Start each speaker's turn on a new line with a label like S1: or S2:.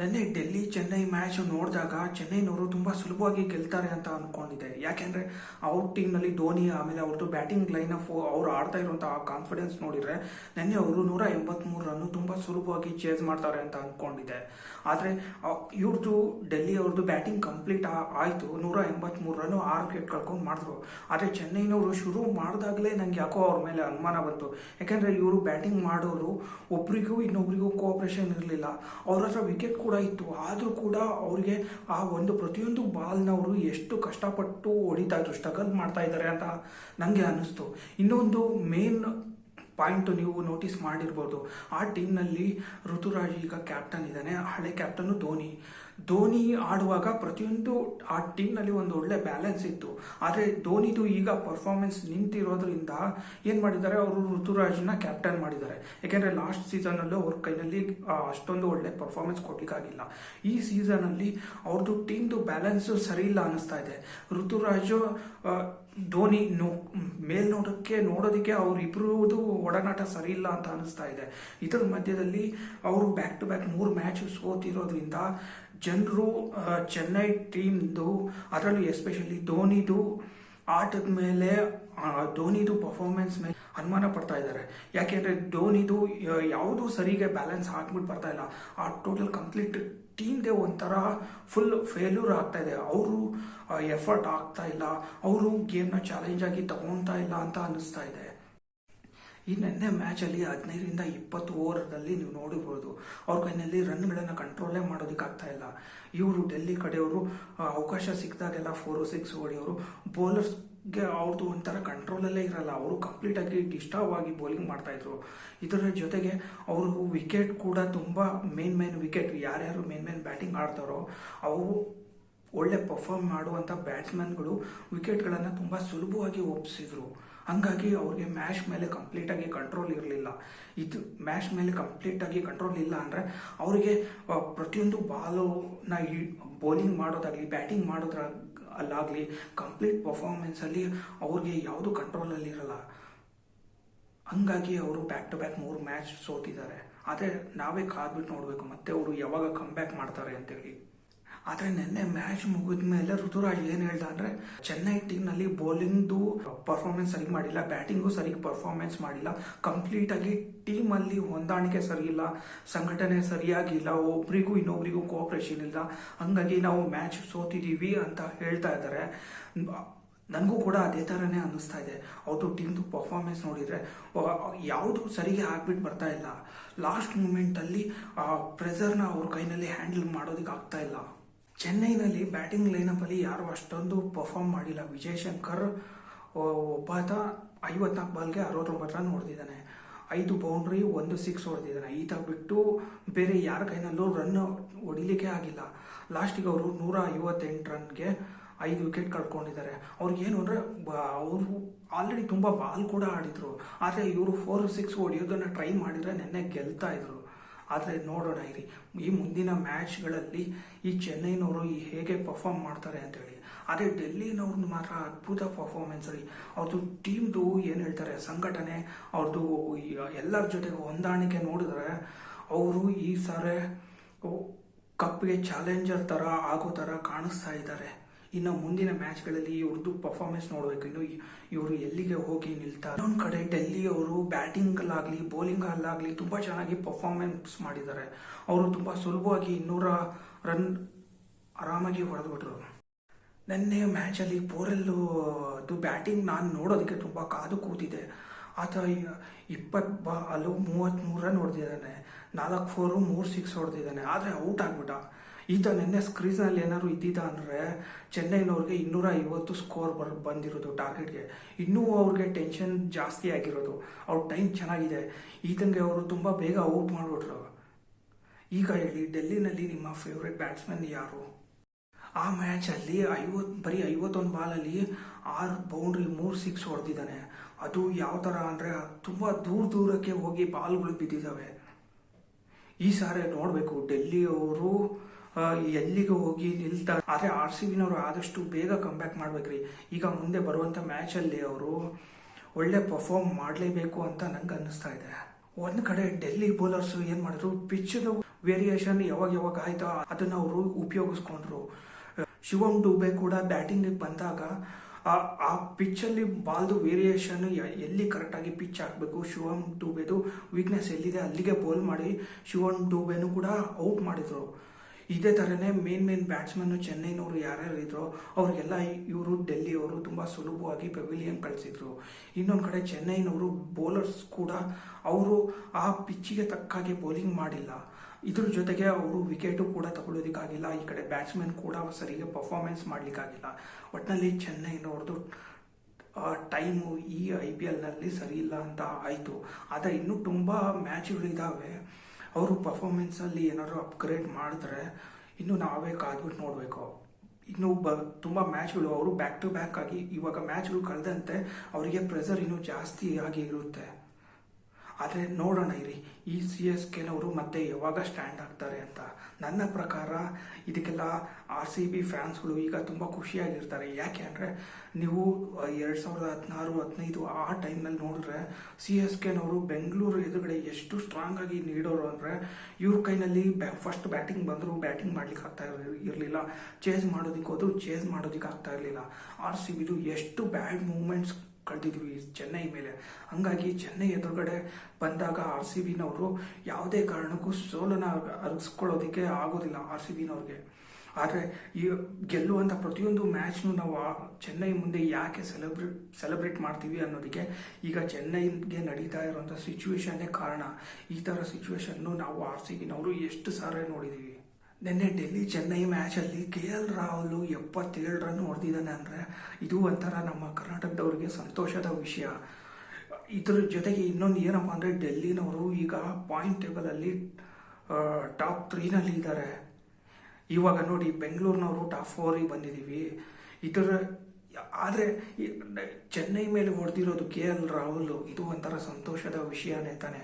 S1: ನೆನ್ನೆ ಡೆಲ್ಲಿ, ಚೆನ್ನೈ ಮ್ಯಾಚ್ ನೋಡಿದಾಗ ಚೆನ್ನೈನವರು ತುಂಬ ಸುಲಭವಾಗಿ ಗೆಲ್ತಾರೆ ಅಂತ ಅಂದ್ಕೊಂಡಿದ್ದೆ ಯಾಕೆಂದರೆ ಅವ್ರ ಟೀಮ್ನಲ್ಲಿ ಧೋನಿ, ಆಮೇಲೆ ಅವ್ರದ್ದು ಬ್ಯಾಟಿಂಗ್ ಲೈನ್ ಆಫ್ ಅವ್ರು ಆಡ್ತಾ ಇರುವಂಥ ಕಾನ್ಫಿಡೆನ್ಸ್ ನೋಡಿದರೆ ನೆನ್ನೆ ಅವರು ನೂರ ಎಂಬತ್ತ್ಮೂರು ರನ್ನು ತುಂಬ ಸುಲಭವಾಗಿ ಚೇಸ್ ಮಾಡ್ತಾರೆ ಅಂತ ಅಂದ್ಕೊಂಡಿದ್ದೆ ಆದರೆ ಇವ್ರದ್ದು ಡೆಲ್ಲಿ ಅವ್ರದ್ದು ಬ್ಯಾಟಿಂಗ್ ಕಂಪ್ಲೀಟ್ ಆಯಿತು. ನೂರ ಎಂಬತ್ಮೂರು ರನ್ನು ಆರು ವಿಕೆಟ್ ಕಳ್ಕೊಂಡು ಮಾಡಿದ್ರು. ಆದರೆ ಚೆನ್ನೈನವರು ಶುರು ಮಾಡಿದಾಗಲೇ ನನಗೆ ಯಾಕೋ ಅವ್ರ ಮೇಲೆ ಅನುಮಾನ ಬಂತು. ಯಾಕೆಂದರೆ ಇವರು ಬ್ಯಾಟಿಂಗ್ ಮಾಡೋರು ಒಬ್ರಿಗೂ ಇನ್ನೊಬ್ರಿಗೂ ಕೋಆಪ್ರೇಷನ್ ಇರಲಿಲ್ಲ. ಅವ್ರ ಹತ್ರ ವಿಕೆಟ್ ಕೂಡ ಇತ್ತು. ಆದರೂ ಕೂಡ ಅವ್ರಿಗೆ ಆ ಒಂದು ಪ್ರತಿಯೊಂದು ಬಾಲ್ನವರು ಎಷ್ಟು ಕಷ್ಟಪಟ್ಟು ಹೊಡಿತಾ ಇದ್ರು ಸ್ಟ್ರಗಲ್ ಮಾಡ್ತಾ ಇದ್ದಾರೆ ಅಂತ ನನಗೆ ಅನ್ನಿಸ್ತು. ಇನ್ನೊಂದು ಮೇನ್ ಪಾಯಿಂಟ್ ನೀವು ನೋಟಿಸ್ ಮಾಡಿರ್ಬೋದು. ಆ ಟೀಮ್ನಲ್ಲಿ ಋತುರಾಜ್ ಈಗ ಕ್ಯಾಪ್ಟನ್ ಇದ್ದಾನೆ. ಹಳೆ ಕ್ಯಾಪ್ಟನ್ನು ಧೋನಿ. ಧೋನಿ ಆಡುವಾಗ ಪ್ರತಿಯೊಂದು ಆ ಟೀಮ್ನಲ್ಲಿ ಒಂದು ಒಳ್ಳೆ ಬ್ಯಾಲೆನ್ಸ್ ಇತ್ತು. ಆದರೆ ಧೋನಿದು ಈಗ ಪರ್ಫಾರ್ಮೆನ್ಸ್ ನಿಂತಿರೋದ್ರಿಂದ ಏನು ಮಾಡಿದ್ದಾರೆ? ಅವರು ಋತುರಾಜ್ನ ಕ್ಯಾಪ್ಟನ್ ಮಾಡಿದ್ದಾರೆ. ಯಾಕೆಂದರೆ ಲಾಸ್ಟ್ ಸೀಸನಲ್ಲೂ ಅವ್ರ ಕೈನಲ್ಲಿ ಅಷ್ಟೊಂದು ಒಳ್ಳೆ ಪರ್ಫಾರ್ಮೆನ್ಸ್ ಕೊಡಲಿಕ್ಕಾಗಿಲ್ಲ. ಈ ಸೀಸನಲ್ಲಿ ಅವ್ರದ್ದು ಟೀಮ್ದು ಬ್ಯಾಲೆನ್ಸು ಸರಿ ಇಲ್ಲ ಅನ್ನಿಸ್ತಾ ಇದೆ. ಋತುರಾಜು ಧೋನಿ, ನೋ ಮೇಲ್ನೋಟಕ್ಕೆ ನೋಡೋದಕ್ಕೆ ಅವರಿಬ್ಬರದು ಒಡನಾಟ ಸರಿ ಇಲ್ಲ ಅಂತ ಅನಿಸ್ತಾ ಇದೆ. ಇದರ ಮಧ್ಯದಲ್ಲಿ ಅವರು ಬ್ಯಾಕ್ ಟು ಬ್ಯಾಕ್ ಮೂರು ಮ್ಯಾಚ್ ಸೋತಿರೋದ್ರಿಂದ ಜನರು ಚೆನ್ನೈ ಟೀಮ್ದು ಅದರಲ್ಲೂ ಎಸ್ಪೆಷಲಿ ಧೋನಿದು ಆಟದ ಮೇಲೆ ಧೋನಿದು ಪರ್ಫಾರ್ಮೆನ್ಸ್ ಮೇಲೆ ಅನುಮಾನ ಪಡ್ತಾ ಇದ್ದಾರೆ. ಯಾಕೆಂದರೆ ಧೋನಿದು ಯಾವುದೂ ಸರಿಗೆ ಬ್ಯಾಲೆನ್ಸ್ ಹಾಕ್ಬಿಟ್ಟು ಬರ್ತಾ ಇಲ್ಲ. ಆ ಟೋಟಲ್ ಕಂಪ್ಲೀಟ್ ಟೀಮ್ಗೆ ಒಂಥರ ಫುಲ್ ಫೇಲ್ಯೂರ್ ಆಗ್ತಾ ಇದೆ. ಅವರು ಎಫರ್ಟ್ ಆಗ್ತಾ ಇಲ್ಲ. ಅವರು ಗೇಮ್ನ ಚಾಲೆಂಜ್ ಆಗಿ ತಗೊಳ್ತಾ ಇಲ್ಲ ಅಂತ ಅನ್ನಿಸ್ತಾ ಇದೆ. ಈ ನೆನ್ನೆ ಮ್ಯಾಚಲ್ಲಿ ಹದಿನೈದರಿಂದ ಇಪ್ಪತ್ತು ಓವರ್ನಲ್ಲಿ ನೀವು ನೋಡಿರ್ಬೋದು. ಅವ್ರ ಕೈನಲ್ಲಿ ರನ್ಗಳನ್ನು ಕಂಟ್ರೋಲೇ ಮಾಡೋದಕ್ಕಾಗ್ತಾ ಇಲ್ಲ. ಇವರು ಡೆಲ್ಲಿ ಕಡೆಯವರು ಅವಕಾಶ ಸಿಕ್ಕಿದಾಗೆಲ್ಲ ಫೋರ್ ಸಿಕ್ಸ್ ಹೊಡೆಯೋರು ಬೌಲರ್ಸ್ಗೆ ಅವ್ರದ್ದು ಒಂಥರ ಕಂಟ್ರೋಲಲ್ಲೇ ಇರಲ್ಲ. ಅವರು ಕಂಪ್ಲೀಟಾಗಿ ಡಿಸ್ಟರ್ಬ್ ಆಗಿ ಬೌಲಿಂಗ್ ಮಾಡ್ತಾಯಿದ್ರು ಇದರ. ಜೊತೆಗೆ ಅವರು ವಿಕೆಟ್ ಕೂಡ ತುಂಬ ಮೇನ್ ಮೇನ್ ವಿಕೆಟ್ ಯಾರ್ಯಾರು ಮೇನ್ ಮೇನ್ ಬ್ಯಾಟಿಂಗ್ ಆಡ್ತಾರೋ, ಅವು ಒಳ್ಳೆ ಪರ್ಫಾರ್ಮ್ ಮಾಡುವಂಥ ಬ್ಯಾಟ್ಸ್ಮನ್ಗಳು ವಿಕೆಟ್ಗಳನ್ನು ತುಂಬ ಸುಲಭವಾಗಿ ಒಪ್ಪಿಸಿದ್ರು ಹಂಗಾಗಿ ಅವ್ರಿಗೆ ಮ್ಯಾಶ್ ಮೇಲೆ ಕಂಪ್ಲೀಟಾಗಿ ಕಂಟ್ರೋಲ್ ಇರಲಿಲ್ಲ. ಇದು ಮ್ಯಾಶ್ ಮೇಲೆ ಕಂಪ್ಲೀಟಾಗಿ ಕಂಟ್ರೋಲ್ ಇಲ್ಲ ಅಂದರೆ ಅವರಿಗೆ ಪ್ರತಿಯೊಂದು ಈ ಬೌಲಿಂಗ್ ಮಾಡೋದಾಗಲಿ ಬ್ಯಾಟಿಂಗ್ ಮಾಡೋದ್ರ ಅಲ್ಲಾಗಲಿ ಕಂಪ್ಲೀಟ್ ಪರ್ಫಾರ್ಮೆನ್ಸಲ್ಲಿ ಅವ್ರಿಗೆ ಯಾವುದು ಕಂಟ್ರೋಲಲ್ಲಿ ಇರಲ್ಲ. ಹಂಗಾಗಿ ಅವರು ಬ್ಯಾಕ್ ಟು ಬ್ಯಾಕ್ ಮೂರು ಮ್ಯಾಚ್ ಸೋತಿದ್ದಾರೆ. ಆದರೆ ನಾವೇ ಕಾದ್ಬಿಟ್ಟು ನೋಡಬೇಕು ಮತ್ತೆ ಅವರು ಯಾವಾಗ ಕಮ್ ಬ್ಯಾಕ್ ಮಾಡ್ತಾರೆ ಅಂತೇಳಿ. ಆದರೆ ನಿನ್ನೆ ಮ್ಯಾಚ್ ಮುಗಿದ ಮೇಲೆ ಋತುರಾಜ್ ಏನು ಹೇಳ್ದ ಅಂದರೆ, ಚೆನ್ನೈ ಟೀಮ್ನಲ್ಲಿ ಬೌಲಿಂಗ್ದು ಪರ್ಫಾರ್ಮೆನ್ಸ್ ಸರಿ ಮಾಡಿಲ್ಲ ಬ್ಯಾಟಿಂಗು ಸರಿ ಪರ್ಫಾರ್ಮೆನ್ಸ್ ಮಾಡಿಲ್ಲ. ಕಂಪ್ಲೀಟಾಗಿ ಟೀಮಲ್ಲಿ ಹೊಂದಾಣಿಕೆ ಸರಿ ಇಲ್ಲ, ಸಂಘಟನೆ ಸರಿಯಾಗಿಲ್ಲ, ಒಬ್ರಿಗೂ ಇನ್ನೊಬ್ರಿಗೂ ಕೋಆಪರೇಷನ್ ಇಲ್ಲ. ಹಂಗಾಗಿ ನಾವು ಮ್ಯಾಚ್ ಸೋತಿದ್ದೀವಿ ಅಂತ ಹೇಳ್ತಾ ಇದ್ದಾರೆ. ನನಗೂ ಕೂಡ ಅದೇ ಥರನೇ ಅನ್ನಿಸ್ತಾ ಇದೆ. ಅವ್ರದ್ದು ಟೀಮ್ದು ಪರ್ಫಾರ್ಮೆನ್ಸ್ ನೋಡಿದರೆ ಯಾವುದು ಸರಿಗೆ ಆಗ್ಬಿಟ್ಟು ಬರ್ತಾ ಇಲ್ಲ. ಲಾಸ್ಟ್ ಮೂಮೆಂಟಲ್ಲಿ ಪ್ರೆಸರ್ನ ಅವ್ರ ಕೈನಲ್ಲಿ ಹ್ಯಾಂಡಲ್ ಮಾಡೋದಕ್ಕೆ ಆಗ್ತಾ ಇಲ್ಲ. ಚೆನ್ನೈನಲ್ಲಿ ಬ್ಯಾಟಿಂಗ್ ಲೈನಪ್ಪಲ್ಲಿ ಯಾರು ಅಷ್ಟೊಂದು ಪರ್ಫಾರ್ಮ್ ಮಾಡಿಲ್ಲ. ವಿಜಯ್ ಶಂಕರ್ ಒಬ್ಬಾತ ಐವತ್ನಾಲ್ಕು ಬಾಲ್ಗೆ ಅರವತ್ತೊಂಬತ್ತು ರನ್ ಹೊಡೆದಿದ್ದಾನೆ. ಐದು ಬೌಂಡ್ರಿ, ಒಂದು ಸಿಕ್ಸ್ ಹೊಡೆದಿದ್ದಾನೆ. ಈತ ಬಿಟ್ಟು ಬೇರೆ ಯಾರ ಕೈನಲ್ಲೂ ರನ್ ಹೊಡಿಲಿಕ್ಕೆ ಆಗಿಲ್ಲ. ಲಾಸ್ಟಿಗೆ ಅವರು ನೂರ ಐವತ್ತೆಂಟು ರನ್ಗೆ ಐದು ವಿಕೆಟ್ ಕಳ್ಕೊಂಡಿದ್ದಾರೆ. ಅವ್ರಿಗೆ ಏನು ಅಂದರೆ ಅವರು ಆಲ್ರೆಡಿ ತುಂಬ ಬಾಲ್ ಕೂಡ ಆಡಿದರು. ಆದರೆ ಇವರು ಫೋರ್ ಸಿಕ್ಸ್ ಹೊಡೆಯೋದನ್ನು ಟ್ರೈ ಮಾಡಿದರೆ ನೆನ್ನೆ ಗೆಲ್ತಾ ಇದ್ರು. ಆದರೆ ನೋಡೋಣ ಇರಿ. ಈ ಮುಂದಿನ ಮ್ಯಾಚ್ಗಳಲ್ಲಿ ಈ ಚೆನ್ನೈನವರು ಈ ಹೇಗೆ ಪರ್ಫಾರ್ಮ್ ಮಾಡ್ತಾರೆ ಅಂತೇಳಿ ಅದೇ ಡೆಲ್ಲಿನವ್ರದ್ದು ಮಾತ್ರ ಅದ್ಭುತ ಪರ್ಫಾರ್ಮೆನ್ಸ್ ರೀ. ಅವ್ರದ್ದು ಟೀಮ್ದು ಏನು ಹೇಳ್ತಾರೆ, ಸಂಘಟನೆ ಅವ್ರದ್ದು ಎಲ್ಲರ ಜೊತೆಗೆ ಹೊಂದಾಣಿಕೆ ನೋಡಿದ್ರೆ ಅವರು ಈ ಸಾರೆ ಕಪ್ಗೆ ಚಾಲೆಂಜರ್ ಥರ ಆಗೋ ಥರ ಕಾಣಿಸ್ತಾ ಇದ್ದಾರೆ. ಇನ್ನು ಮುಂದಿನ ಮ್ಯಾಚ್ಗಳಲ್ಲಿ ಇವ್ರದ್ದು ಪರ್ಫಾರ್ಮೆನ್ಸ್ ನೋಡಬೇಕು. ಇನ್ನು ಇವರು ಎಲ್ಲಿಗೆ ಹೋಗಿ ನಿಲ್ತಾರೆ? ಇನ್ನೊಂದು ಕಡೆ ಡೆಲ್ಲಿ ಅವರು ಬ್ಯಾಟಿಂಗಲ್ಲಾಗಲಿ ಬೌಲಿಂಗಲ್ಲಾಗಲಿ ತುಂಬ ಚೆನ್ನಾಗಿ ಪರ್ಫಾರ್ಮೆನ್ಸ್ ಮಾಡಿದ್ದಾರೆ. ಅವರು ತುಂಬ ಸುಲಭವಾಗಿ ಇನ್ನೂರ ರನ್ ಆರಾಮಾಗಿ ಹೊಡೆದ್ಬಿಟ್ರು. ನೆನ್ನೆ ಮ್ಯಾಚಲ್ಲಿ ಬೋರೆಲ್ಲು ಅದು ಬ್ಯಾಟಿಂಗ್ ನಾನು ನೋಡೋದಕ್ಕೆ ತುಂಬ ಕಾದು ಕೂತಿದೆ. ಆತ ಇಪ್ಪತ್ತು ಬಾಲು ಮೂವತ್ತ್ಮೂರು ರನ್ ಹೊಡೆದಿದ್ದಾನೆ. ನಾಲ್ಕು ಫೋರು ಮೂರು ಸಿಕ್ಸ್ ಹೊಡೆದಿದ್ದಾನೆ. ಆದರೆ ಔಟ್ ಆಗ್ಬಿಟ್ಟ. ಈತ ನಿನ್ನೆ ಸ್ಕ್ರೀನ್ಸ್ನಲ್ಲಿ ಏನಾದ್ರು ಇದ್ದಿದ್ದ ಅಂದರೆ ಚೆನ್ನೈನವ್ರಿಗೆ ಇನ್ನೂರ ಐವತ್ತು ಸ್ಕೋರ್ ಬರ್ ಬಂದಿರೋದು ಟಾರ್ಗೆಟ್ಗೆ ಇನ್ನೂ ಅವ್ರಿಗೆ ಟೆನ್ಷನ್ ಜಾಸ್ತಿ ಆಗಿರೋದು. ಅವ್ರ ಟೈಮ್ ಚೆನ್ನಾಗಿದೆ. ಈತಂಗೆ ಅವರು ತುಂಬ ಬೇಗ ಔಟ್ ಮಾಡಿಬಿಟ್ರು. ಈಗ ಹೇಳಿ, ಡೆಲ್ಲಿನಲ್ಲಿ ನಿಮ್ಮ ಫೇವ್ರೆಟ್ ಬ್ಯಾಟ್ಸ್ಮನ್ ಯಾರು? ಆ ಮ್ಯಾಚಲ್ಲಿ ಐವತ್ತು ಬರೀ ಐವತ್ತೊಂದು ಬಾಲಲ್ಲಿ ಆರು ಬೌಂಡ್ರಿ ಮೂರು ಸಿಕ್ಸ್ ಹೊಡೆದಿದ್ದಾನೆ. ಅದು ಯಾವ ಥರ ಅಂದರೆ ತುಂಬ ದೂರ ದೂರಕ್ಕೆ ಹೋಗಿ ಬಾಲ್ಗಳು ಬಿದ್ದಿದ್ದಾವೆ. ಈ ಸಾರಿ ನೋಡಬೇಕು ಡೆಲ್ಲಿ ಅವರು ಎಲ್ಲಿಗೆ ಹೋಗಿ ನಿಲ್ತಾರೆ ಆದರೆ ಆರ್ ಸಿ ಬಿನವರು ಆದಷ್ಟು ಬೇಗ ಕಮ್ಬ್ಯಾಕ್ ಮಾಡ್ಬೇಕ್ರಿ. ಈಗ ಮುಂದೆ ಬರುವಂಥ ಮ್ಯಾಚಲ್ಲಿ ಅವರು ಒಳ್ಳೆ ಪರ್ಫಾರ್ಮ್ ಮಾಡಲೇಬೇಕು ಅಂತ ನಂಗೆ ಅನ್ನಿಸ್ತಾ ಇದೆ. ಒಂದು ಕಡೆ ಡೆಲ್ಲಿ ಬೌಲರ್ಸ್ ಏನು ಮಾಡಿದ್ರು? ಪಿಚ್ಚದ ವೇರಿಯೇಷನ್ ಯಾವಾಗ ಯಾವಾಗ ಆಯ್ತಾ? ಅದನ್ನ ಅವರು ಉಪಯೋಗಿಸ್ಕೊಂಡ್ರು. ಶಿವಮ್ ಡೂಬೆ ಕೂಡ ಬ್ಯಾಟಿಂಗ್ ಬಂದಾಗ, ಆ- ಆ ಪಿಚ್ಚಲ್ಲಿ ಬಾಲ್ದು ವೇರಿಯೇಷನ್ ಎಲ್ಲಿ ಕರೆಕ್ಟಾಗಿ ಪಿಚ್ ಹಾಕಬೇಕು? ಶಿವಮ್ ಡೂಬೆದು ವೀಕ್ನೆಸ್ ಎಲ್ಲಿದೆ? ಅಲ್ಲಿಗೆ ಬೌಲ್ ಮಾಡಿ ಶಿವಮ್ ಡೂಬೆನು ಕೂಡ ಔಟ್ ಮಾಡಿದ್ರು. ಇದೇ ಥರನೇ ಮೇನ್ ಮೇನ್ ಬ್ಯಾಟ್ಸ್ಮನ್ ಚೆನ್ನೈನವರು ಯಾರ್ಯಾರು ಇದ್ರು ಅವ್ರಿಗೆಲ್ಲ ಇವರು ಡೆಲ್ಲಿಯವರು ತುಂಬ ಸುಲಭವಾಗಿ ಪೆವಿಲಿಯನ್ ಕಳಿಸಿದ್ರು. ಇನ್ನೊಂದು ಕಡೆ ಚೆನ್ನೈನವರು ಬೌಲರ್ಸ್ ಕೂಡ ಅವರು ಆ ಪಿಚ್ಚಿಗೆ ತಕ್ಕಾಗೆ ಬೌಲಿಂಗ್ ಮಾಡಿಲ್ಲ. ಇದ್ರ ಜೊತೆಗೆ ಅವರು ವಿಕೆಟು ಕೂಡ ತಗೊಳ್ಳೋದಕ್ಕಾಗಿಲ್ಲ ಈ ಕಡೆ ಬ್ಯಾಟ್ಸ್ಮನ್ ಕೂಡ ಸರಿಗೆ ಪರ್ಫಾರ್ಮೆನ್ಸ್ ಮಾಡಲಿಕ್ಕಾಗಿಲ್ಲ. ಒಟ್ಟಿನಲ್ಲಿ ಚೆನ್ನೈನವ್ರದ್ದು ಟೈಮು ಈ ಐ ಪಿ ಎಲ್ನಲ್ಲಿ ಸರಿ ಇಲ್ಲ ಅಂತ ಆಯಿತು. ಆದರೆ ಇನ್ನೂ ತುಂಬ ಮ್ಯಾಚ್ಗಳಿದ್ದಾವೆ ಅವರು ಪರ್ಫಾರ್ಮೆನ್ಸಲ್ಲಿ ಏನಾದ್ರು ಅಪ್ಗ್ರೇಡ್ ಮಾಡಿದ್ರೆ ಇನ್ನು ನಾವೇ ಕಾದ್ಬಿಟ್ಟು ನೋಡಬೇಕು. ಇನ್ನು ಬ, ತುಂಬ ಮ್ಯಾಚ್ಗಳು ಅವರು ಬ್ಯಾಕ್ ಟು ಬ್ಯಾಕ್ ಆಗಿ ಇವಾಗ ಮ್ಯಾಚ್ಗಳು ಕಳೆದಂತೆ ಅವರಿಗೆ ಪ್ರೆಷರ್ ಇನ್ನೂ ಜಾಸ್ತಿ ಆಗಿ ಇರುತ್ತೆ. ಆದರೆ ನೋಡೋಣ ಇರಿ. ಈ ಸಿ ಎಸ್ ಕೆನವರು ಮತ್ತೆ ಯಾವಾಗ ಸ್ಟ್ಯಾಂಡ್ ಆಗ್ತಾರೆ ಅಂತ. ನನ್ನ ಪ್ರಕಾರ ಇದಕ್ಕೆಲ್ಲ ಆರ್ ಸಿ ಬಿ ಫ್ಯಾನ್ಸ್ಗಳು ಈಗ ತುಂಬ ಖುಷಿಯಾಗಿರ್ತಾರೆ. ಯಾಕೆ ಅಂದರೆ ನೀವು ಎರಡು ಸಾವಿರದ ಹದಿನಾರು, ಹದಿನೈದು ಆ ಟೈಮ್ನಲ್ಲಿ ನೋಡಿದ್ರೆ ಸಿ ಎಸ್ ಕೆನವರು ಬೆಂಗಳೂರು ಎದುರುಗಡೆ ಎಷ್ಟು ಸ್ಟ್ರಾಂಗ್ ಆಗಿ ನೀಡೋರು ಅಂದರೆ ಇವ್ರ ಕೈನಲ್ಲಿ ಬ್ಯಾ ಫಸ್ಟ್ ಬ್ಯಾಟಿಂಗ್ ಬಂದರೂ ಬ್ಯಾಟಿಂಗ್ ಮಾಡ್ಲಿಕ್ಕೆ ಆಗ್ತಾ ಇರಲಿಲ್ಲ. ಚೇಸ್ ಮಾಡೋದಕ್ಕೆ ಹೋದ್ರು ಚೇಸ್ ಮಾಡೋದಕ್ಕೆ ಆಗ್ತಾ ಇರಲಿಲ್ಲ. ಆರ್ ಸಿ ಬಿದು ಎಷ್ಟು ಬ್ಯಾಡ್ ಮೂಮೆಂಟ್ಸ್ ಕಳೆದಿದ್ವಿ ಚೆನ್ನೈ ಮೇಲೆ. ಹಂಗಾಗಿ ಚೆನ್ನೈ ಎದುರುಗಡೆ ಬಂದಾಗ ಆರ್ ಸಿ ಬಿನವರು ಯಾವುದೇ ಕಾರಣಕ್ಕೂ ಸೋಲನ ಅರಗಿಸ್ಕೊಳ್ಳೋದಕ್ಕೆ ಆಗೋದಿಲ್ಲ ಆರ್ ಸಿ ಬಿನವ್ರಿಗೆ. ಆದರೆ ಈ ಗೆಲ್ಲುವಂಥ ಪ್ರತಿಯೊಂದು ಮ್ಯಾಚ್ನು ನಾವು ಚೆನ್ನೈ ಮುಂದೆ ಯಾಕೆ ಸೆಲೆಬ್ರೇಟ್ ಸೆಲೆಬ್ರೇಟ್ ಮಾಡ್ತೀವಿ ಅನ್ನೋದಕ್ಕೆ ಈಗ ಚೆನ್ನೈಗೆ ನಡೀತಾ ಇರುವಂಥ ಸಿಚುವೇಶನ್ನೇ ಕಾರಣ. ಈ ಥರ ಸಿಚುವೇಶನ್ನು ನಾವು ಆರ್ ಸಿ ಬಿನವರು ಎಷ್ಟು ಸಾರಿ ನೋಡಿದ್ದೀವಿ ನಿನ್ನೆ ಡೆಲ್ಲಿ ಚೆನ್ನೈ ಮ್ಯಾಚಲ್ಲಿ ಕೆ ಎಲ್ ರಾಹುಲ್ ಎಪ್ಪತ್ತೇಳು ರನ್ ಹೊಡೆದಿದ್ದಾನೆ ಅಂದರೆ ಇದು ಒಂಥರ ನಮ್ಮ ಕರ್ನಾಟಕದವ್ರಿಗೆ ಸಂತೋಷದ ವಿಷಯ. ಇದ್ರ ಜೊತೆಗೆ ಇನ್ನೊಂದು ಏನಪ್ಪ ಅಂದರೆ ಡೆಲ್ಲಿನವರು ಈಗ ಪಾಯಿಂಟ್ ಟೇಬಲಲ್ಲಿ ಟಾಪ್ ತ್ರೀನಲ್ಲಿ ಇದ್ದಾರೆ ಇವಾಗ ನೋಡಿ ಬೆಂಗಳೂರಿನವರು ಟಾಪ್ ಫೋರಿಗೆ ಬಂದಿದ್ದೀವಿ ಇದರ, ಆದರೆ ಚೆನ್ನೈ ಮೇಲೆ ಹೊಡೆದಿರೋದು ಕೆ ಎಲ್ ರಾಹುಲ್, ಇದು ಒಂಥರ ಸಂತೋಷದ ವಿಷಯನೇ ತಾನೆ.